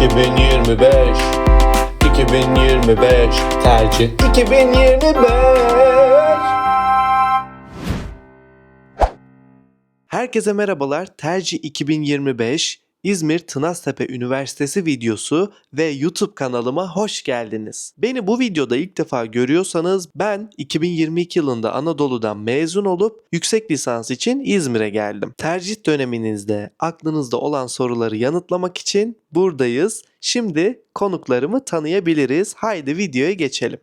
2025 2025 tercih. 2025 Herkese merhabalar. Tercih 2025 İzmir Tınaztepe Üniversitesi videosu ve YouTube kanalıma hoş geldiniz. Beni bu videoda ilk defa görüyorsanız ben 2022 yılında Anadolu'dan mezun olup yüksek lisans için İzmir'e geldim. Tercih döneminizde aklınızda olan soruları yanıtlamak için buradayız. Şimdi konuklarımı tanıyabiliriz. Haydi videoya geçelim.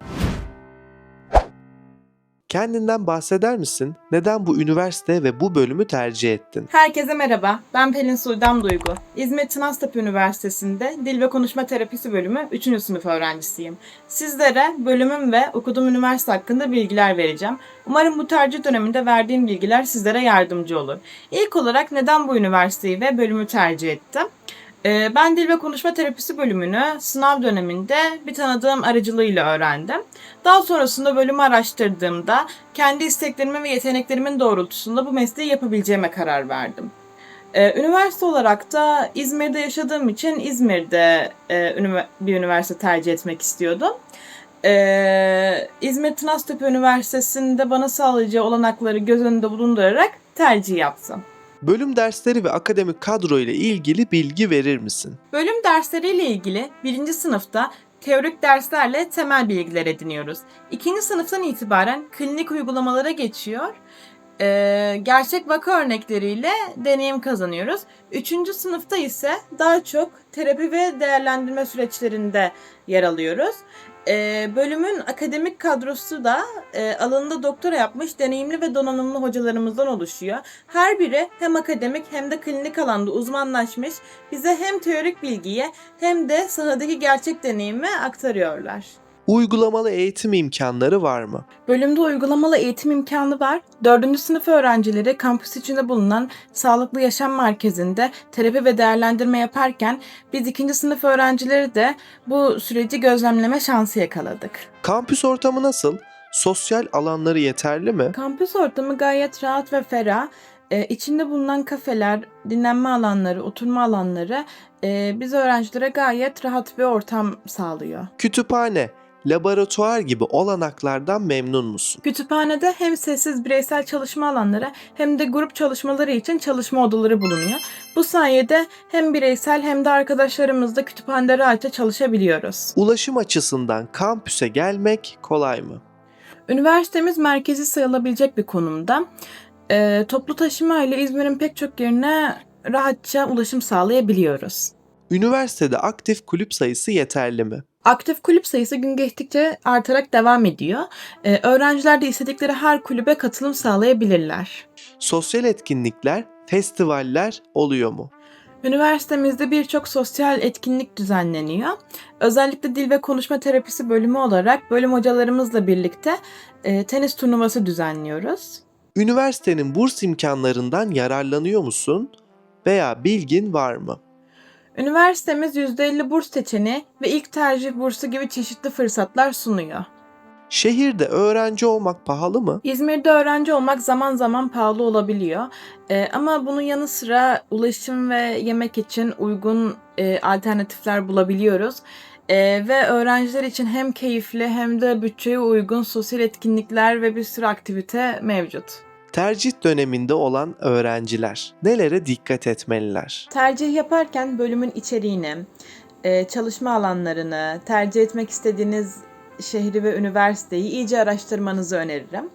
Kendinden bahseder misin? Neden bu üniversite ve bu bölümü tercih ettin? Herkese merhaba, ben Pelin Suydam Duygu. İzmir Tınaztepe Üniversitesi'nde Dil ve Konuşma Terapisi bölümü 3. sınıf öğrencisiyim. Sizlere bölümüm ve okuduğum üniversite hakkında bilgiler vereceğim. Umarım bu tercih döneminde verdiğim bilgiler sizlere yardımcı olur. İlk olarak neden bu üniversiteyi ve bölümü tercih ettim? Ee, Ben dil ve konuşma terapisi bölümünü sınav döneminde bir tanıdığım aracılığıyla öğrendim. Daha sonrasında bölümü araştırdığımda kendi isteklerimin ve yeteneklerimin doğrultusunda bu mesleği yapabileceğime karar verdim. Ee, üniversite olarak da İzmir'de yaşadığım için İzmir'de e, bir üniversite tercih etmek istiyordum. Ee, İzmir Tınaztepe Üniversitesi'nde bana sağlayacağı olanakları göz önünde bulundurarak tercih yaptım. Bölüm dersleri ve akademik kadro ile ilgili bilgi verir misin? Bölüm dersleriyle ilgili birinci sınıfta teorik derslerle temel bilgiler ediniyoruz. İkinci sınıftan itibaren klinik uygulamalara geçiyor. Ee, gerçek vaka örnekleriyle deneyim kazanıyoruz. Üçüncü sınıfta ise daha çok terapi ve değerlendirme süreçlerinde yer alıyoruz. Ee, bölümün akademik kadrosu da e, alanında doktora yapmış deneyimli ve donanımlı hocalarımızdan oluşuyor. Her biri hem akademik hem de klinik alanda uzmanlaşmış bize hem teorik bilgiye hem de sahadaki gerçek deneyimi aktarıyorlar. Uygulamalı eğitim imkanları var mı? Bölümde uygulamalı eğitim imkanı var. 4. sınıf öğrencileri kampüs içinde bulunan Sağlıklı Yaşam Merkezi'nde terapi ve değerlendirme yaparken biz 2. sınıf öğrencileri de bu süreci gözlemleme şansı yakaladık. Kampüs ortamı nasıl? Sosyal alanları yeterli mi? Kampüs ortamı gayet rahat ve ferah. Ee, içinde bulunan kafeler, dinlenme alanları, oturma alanları e, biz öğrencilere gayet rahat bir ortam sağlıyor. Kütüphane, laboratuvar gibi olanaklardan memnun musun? Kütüphanede hem sessiz bireysel çalışma alanları hem de grup çalışmaları için çalışma odaları bulunuyor. Bu sayede hem bireysel hem de arkadaşlarımızla kütüphanede rahatça çalışabiliyoruz. Ulaşım açısından kampüse gelmek kolay mı? Üniversitemiz merkezi sayılabilecek bir konumda. Ee, toplu taşıma ile İzmir'in pek çok yerine rahatça ulaşım sağlayabiliyoruz. Üniversitede aktif kulüp sayısı yeterli mi? Aktif kulüp sayısı gün geçtikçe artarak devam ediyor. Ee, öğrenciler de istedikleri her kulübe katılım sağlayabilirler. Sosyal etkinlikler, festivaller oluyor mu? Üniversitemizde birçok sosyal etkinlik düzenleniyor. Özellikle dil ve konuşma terapisi bölümü olarak bölüm hocalarımızla birlikte e, tenis turnuvası düzenliyoruz. Üniversitenin burs imkanlarından yararlanıyor musun? Veya bilgin var mı? Üniversitemiz %50 burs seçeneği ve ilk tercih bursu gibi çeşitli fırsatlar sunuyor. Şehirde öğrenci olmak pahalı mı? İzmir'de öğrenci olmak zaman zaman pahalı olabiliyor. Ee, ama bunun yanı sıra ulaşım ve yemek için uygun e, alternatifler bulabiliyoruz. Ee, ve öğrenciler için hem keyifli hem de bütçeye uygun sosyal etkinlikler ve bir sürü aktivite mevcut. Tercih döneminde olan öğrenciler nelere dikkat etmeliler? Tercih yaparken bölümün içeriğini, e, çalışma alanlarını, tercih etmek istediğiniz şehri ve üniversiteyi iyice araştırmanızı öneririm.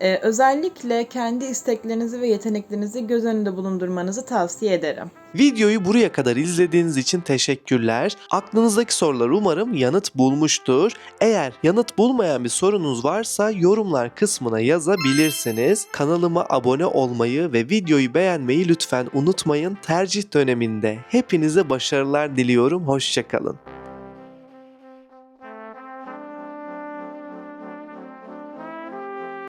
E, özellikle kendi isteklerinizi ve yeteneklerinizi göz önünde bulundurmanızı tavsiye ederim. Videoyu buraya kadar izlediğiniz için teşekkürler. Aklınızdaki sorular umarım yanıt bulmuştur. Eğer yanıt bulmayan bir sorunuz varsa yorumlar kısmına yazabilirsiniz. Kanalıma abone olmayı ve videoyu beğenmeyi lütfen unutmayın. Tercih döneminde hepinize başarılar diliyorum. Hoşçakalın.